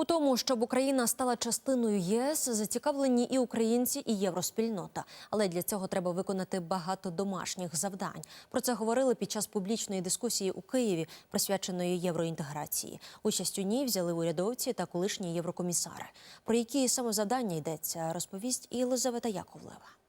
У тому, щоб Україна стала частиною ЄС, зацікавлені і українці, і євроспільнота. Але для цього треба виконати багато домашніх завдань. Про це говорили під час публічної дискусії у Києві, присвяченої євроінтеграції. Участь у ній взяли урядовці та колишні єврокомісари. Про які саме завдання йдеться, розповість і Єлизавета Яковлева.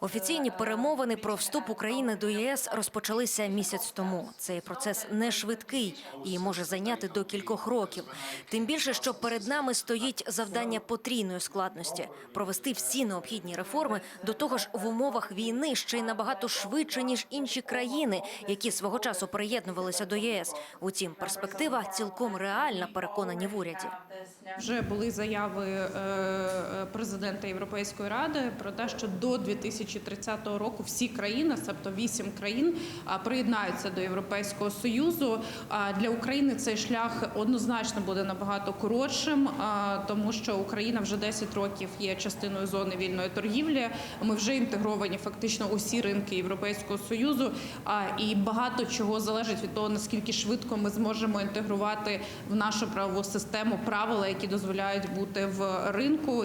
Офіційні перемовини про вступ України до ЄС розпочалися місяць тому. Цей процес не швидкий і може зайняти до кількох років. Тим більше, що перед нами стоїть завдання потрійної складності провести всі необхідні реформи до того ж в умовах війни ще й набагато швидше ніж інші країни, які свого часу приєднувалися до ЄС. Утім, перспектива цілком реальна, переконані в уряді. Вже були заяви е, президента Європейської ради про те, що до 2030 року всі країни, тобто вісім країн, приєднаються до Європейського союзу. Для України цей шлях однозначно буде набагато коротшим, тому що Україна вже 10 років є частиною зони вільної торгівлі. Ми вже інтегровані фактично усі ринки Європейського союзу. І багато чого залежить від того, наскільки швидко ми зможемо інтегрувати в нашу правову систему правила, які дозволяють бути в ринку.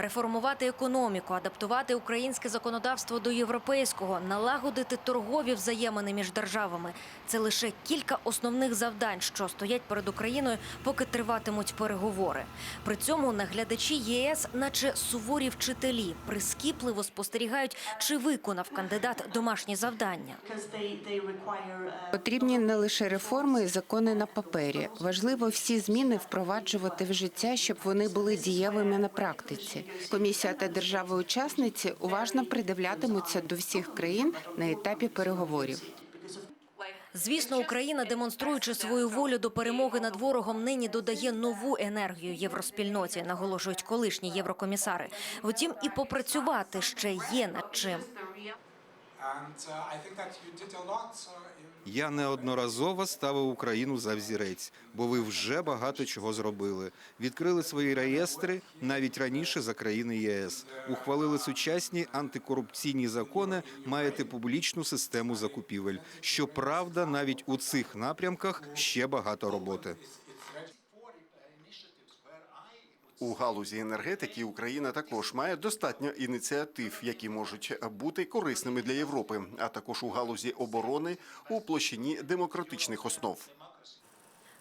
Реформувати економіку, адаптувати українське законодавство до європейського, налагодити торгові взаємини між державами це лише кілька основних завдань, що стоять перед Україною, поки триватимуть переговори. При цьому наглядачі ЄС, наче суворі вчителі, прискіпливо спостерігають, чи виконав кандидат домашні завдання. Потрібні не лише реформи і закони на папері. Важливо всі зміни впроваджувати в життя, щоб вони були дієвими на практиці. Комісія та держави-учасниці уважно придивлятимуться до всіх країн на етапі переговорів. Звісно, Україна, демонструючи свою волю до перемоги над ворогом, нині додає нову енергію євроспільноті, наголошують колишні єврокомісари. Втім, і попрацювати ще є над чим. Я неодноразово ставив Україну за взірець, бо ви вже багато чого зробили. Відкрили свої реєстри навіть раніше за країни ЄС. Ухвалили сучасні антикорупційні закони, маєте публічну систему закупівель. Щоправда, навіть у цих напрямках ще багато роботи. У галузі енергетики Україна також має достатньо ініціатив, які можуть бути корисними для Європи, а також у галузі оборони у площині демократичних основ.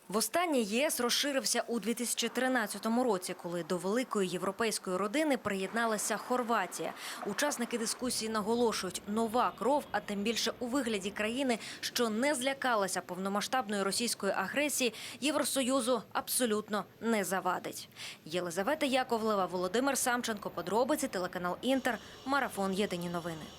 Востаннє єС розширився у 2013 році, коли до великої європейської родини приєдналася Хорватія. Учасники дискусії наголошують, нова кров, а тим більше у вигляді країни, що не злякалася повномасштабної російської агресії, Євросоюзу абсолютно не завадить. Єлизавета Яковлева, Володимир Самченко, подробиці, телеканал Інтер, марафон Єдині новини.